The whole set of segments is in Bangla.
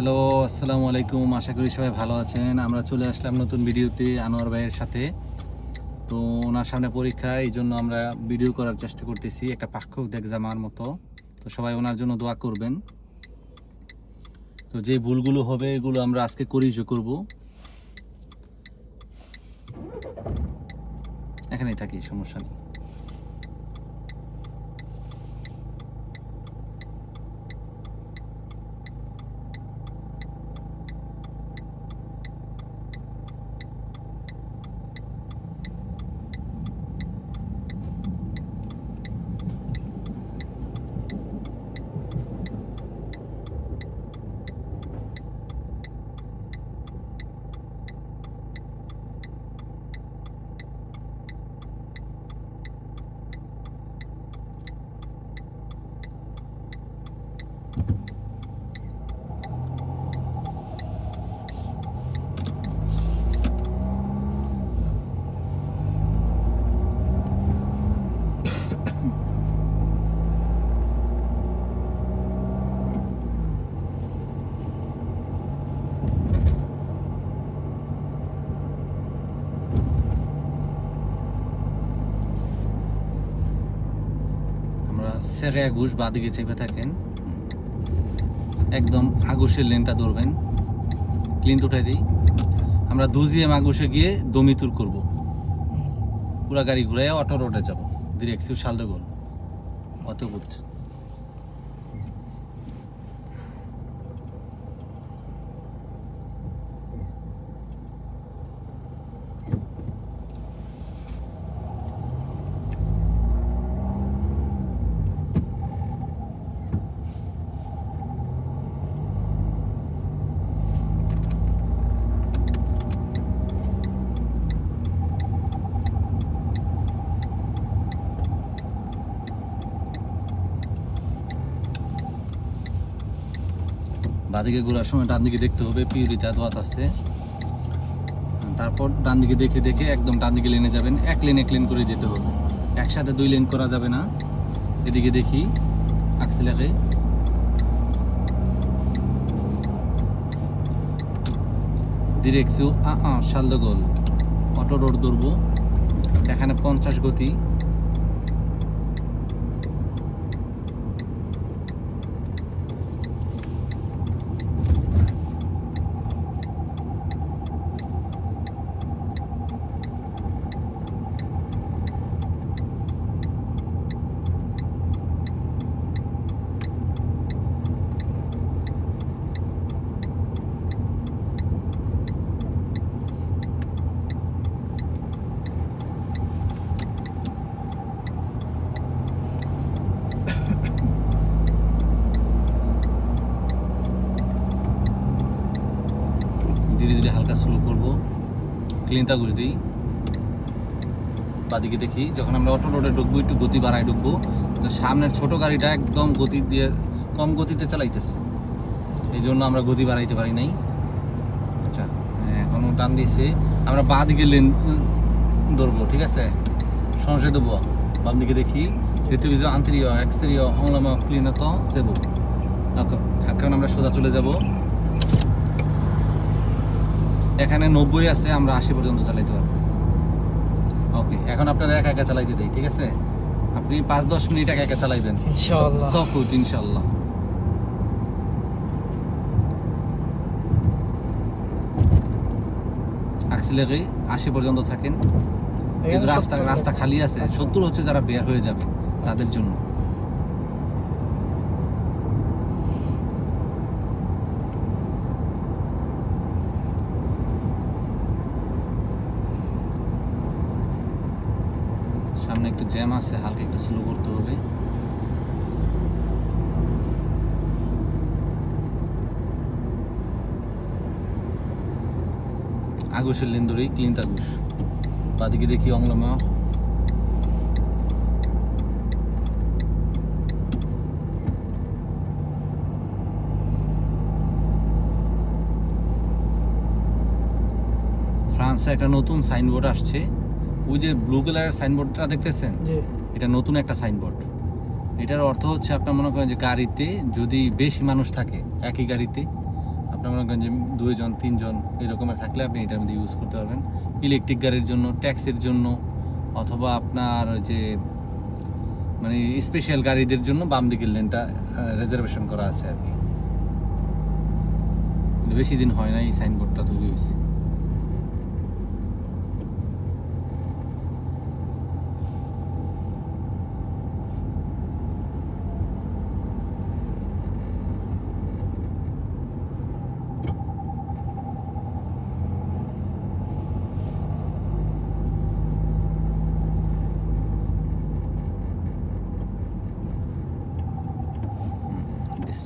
হ্যালো, আসসালামু আলাইকুম। আশা করি সবাই ভালো আছেন। আমরা চলে আসলাম নতুন ভিডিওতে আনোয়ার ভাইয়ের সাথে। তো ওনার সামনে পরীক্ষা, এই জন্য আমরা ভিডিও করার চেষ্টা করতেছি, একটা পাক্ষিক এক্সামার মতো। তো সবাই ওনার জন্য দোয়া করবেন। তো যে ভুলগুলো হবে, এগুলো আমরা আজকে করিজও করব। এখানেই থাকি, সমস্যা নেই। সেরে আগুশ বাদিকে চেপে থাকেন। একদম আগুশের লেনটা ধরবেন। ক্লিন উঠাই দিই। আমরা দুজিএম আগুশে গিয়ে দমিতুর করব। পুরা গাড়ি ঘুরে অটো রোডে যাব। ডিরেক্সিও শালদগোল অত বুঝ বাদিকে ঘোরার সময় ডান দিকে দেখতে হবে, পিউরিতে দোয়াত আছে। তারপর ডান দিকে দেখে দেখে একদম ডান দিকে লেনে যাবেন, এক লেন এক লেন করে যেতে হবে। একসাথে দুই লেন করা যাবে না। এদিকে দেখি আকসিলাকে আ আ শালদগোল অটো রোড ধরবো। এখানে পঞ্চাশ গতি। ধীরে ধীরে হালকা স্লো করব। ক্লিনটা ঘুষ দিই। বাদিকে দেখি, যখন আমরা অটো রোডে ঢুকবো, একটু গতি বাড়ায় ঢুকবো সামনের ছোট গাড়িটা একদম গতি দিয়ে, কম গতিতে চালাইতেছে। এই জন্য আমরা গতি বাড়াইতে পারি নাই। আচ্ছা এখন টান দিয়েছে। আমরা বা দিকে লেন ধরবো, ঠিক আছে? সংশয় দেবো বাম দিকে দেখি ঋতুবিজ আন্তরীয় এক্সটেরিয় অংলামা ক্লিনত সেবো। এখন আমরা সোজা চলে যাব। এখানে নব্বই আছে আমরা আশি পর্যন্ত চালাইতে পারব। ওকে এখন আপনারা একা একা চালাইতে দেই ঠিক আছে? আপনি পাঁচ দশ মিনিট একা একা চালাইবেন। সফুট ইনশাল্লাহ আক্সিলারে আশি পর্যন্ত থাকেন। রাস্তা রাস্তা খালি আছে সত্তর হচ্ছে যারা বের হয়ে যাবে তাদের জন্য সামনে একটু জ্যাম আছে, হালকা একটু স্লো করতে হবে। আগুশের লেন ধরেই ক্লিন আগুশ বাদিকে দেখি অংলমা। ফ্রান্সে একটা নতুন সাইনবোর্ড আসছে। ওই যে ব্লু কালারের সাইনবোর্ডটা দেখতেছেন? এটা নতুন একটা সাইনবোর্ড এটার অর্থ হচ্ছে আপনার মনে করেন যে গাড়িতে যদি বেশি মানুষ থাকে একই গাড়িতে আপনার মনে করেন যে দুইজন তিনজন এরকমের থাকলে আপনি এটার মধ্যে ইউজ করতে পারবেন। ইলেকট্রিক গাড়ির জন্য ট্যাক্সির জন্য অথবা আপনার যে মানে স্পেশাল গাড়িদের জন্য বাম দিকের লেনটা রিজার্ভেশন করা আছে আর কি। বেশি দিন হয় না এই সাইনবোর্ডটা তৈরি হয়েছে।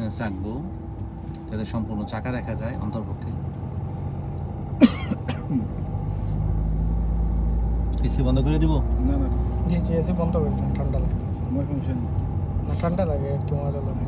ডিস্টেন্স রাখব যাতে সম্পূর্ণ চাকা দেখা যায় অন্তর্পক্ষে। এসি বন্ধ করে দিব? না না। জি জি এসি বন্ধ করে দিন ঠান্ডা লাগতেছে। না ঠান্ডা লাগে একটু মজা লাগে।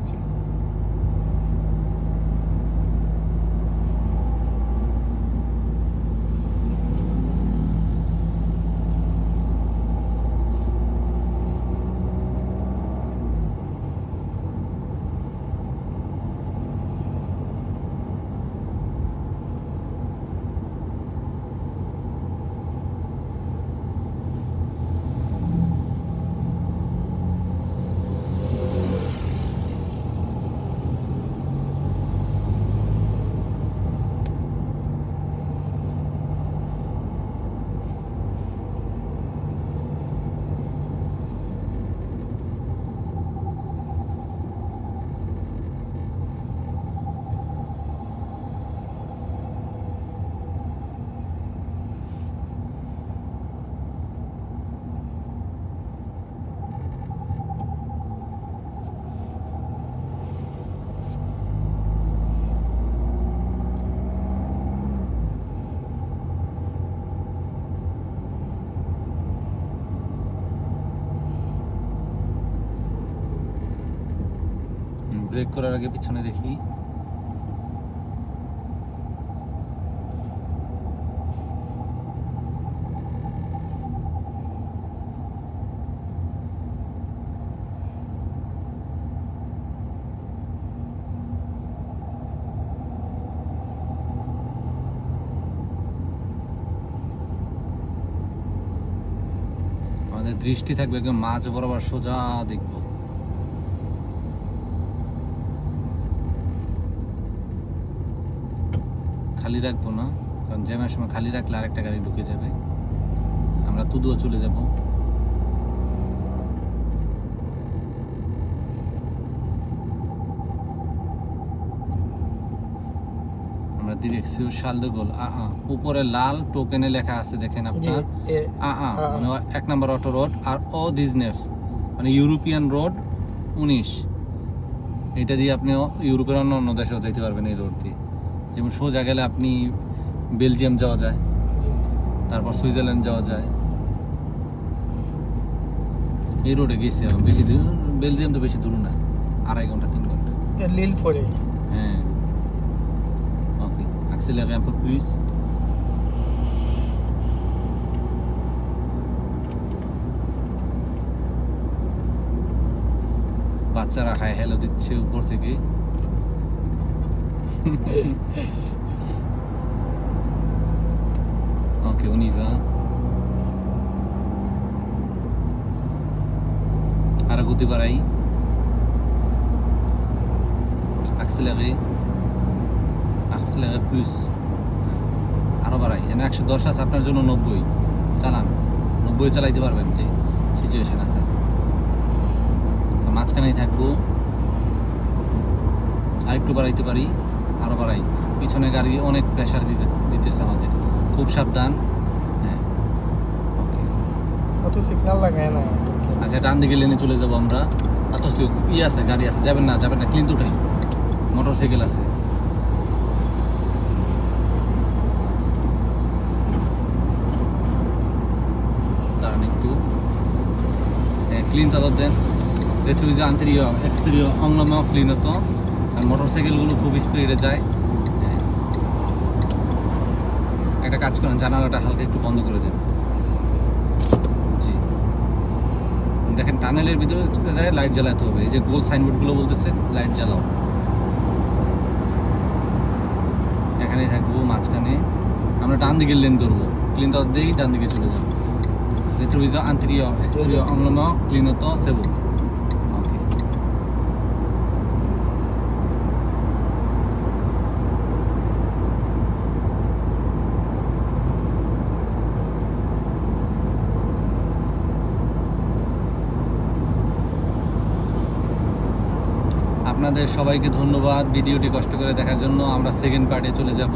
ব্রেক করার আগে পিছনে দেখি। আমাদের দৃষ্টি থাকবে একদম মাঝ বরাবর সোজা দেখব। খালি রাখব না কারণ জ্যামের সময় খালি রাখলে আরেকটা গাড়ি ঢুকে যাবে। আমরা তুদুয়া চলে যাব। আমরা ডিরেক্সিও শাল de Gaulle, আ আ উপরে লাল টোকেনে লেখা আছে দেখেন জি আপনার। এ আ আ আ, আ। মানে এক নম্বর অটো রোড আর ও দিজনেফ মানে ইউরোপিয়ান রোড উনিশ। এটা দিয়ে আপনি ইউরোপের অন্য অন্য দেশেও যেতে পারবেন এই রোড দিয়ে যেমন সোজা গেলে আপনি বেলজিয়াম যাওয়া যায় তারপর সুইজারল্যান্ড যাওয়া যায়। এই রোডে গেছি আমি বেশি দূর বেলজিয়াম তো বেশি দূর না আড়াই ঘণ্টা তিন ঘণ্টা। লিল ফরে হ্যাঁ। Okay accélérez un peu plus বাচ্চারা হাই হ্যালো দিচ্ছে উপর থেকে। ওকে on y va. গতি বাড়াই accélérer accélérer plus. আরও বাড়াই এখানে একশো দশ আছে, আপনার জন্য নব্বই। চালান। নব্বই চালাইতে পারবেন যে সিচুয়েশন আছে। মাঝখানেই থাকব। আরেকটু বাড়াইতে পারি। আরও বাড়াই। পিছনে গাড়ি অনেক প্রেশার দিতে দিতেছে আমাদের। খুব সাবধান। হ্যাঁ। ওকে অত সিগন্যাল লাগায় না। আচ্ছা ডান দিকে লেনে চলে যাব আমরা। অথচ ই আছে গাড়ি আছে যাবেন না যাবেন না ক্লিন উঠাই। মোটর সাইকেল আছে। ক্লিন তাদের দেন। রেথুইজে আন্তরিয় এক্সটেরিয় অংলময় ক্লিন হতো। আর মোটর সাইকেলগুলো খুব স্পিডে যায় হ্যাঁ। একটা কাজ করেন জানালাটা হালকা একটু বন্ধ করে দেন। জি। দেখেন টানেলের ভিতরে লাইট জ্বালাতে হবে। এই যে গোল সাইনবোর্ডগুলো বলতেছে লাইট জ্বালাও। এখানেই থাকব মাঝখানে। আমরা ডান দিকে লেন ধরবো। ক্লিন তো অর্ধেই ডান দিকে চলে যাব। Anterior, exterior, anglement, clignotant, c'est bon. Ok. আপনাদের সবাইকে ধন্যবাদ। ভিডিওটি কষ্ট করে দেখার জন্য আমরা সেকেন্ড পার্টে চলে যাব।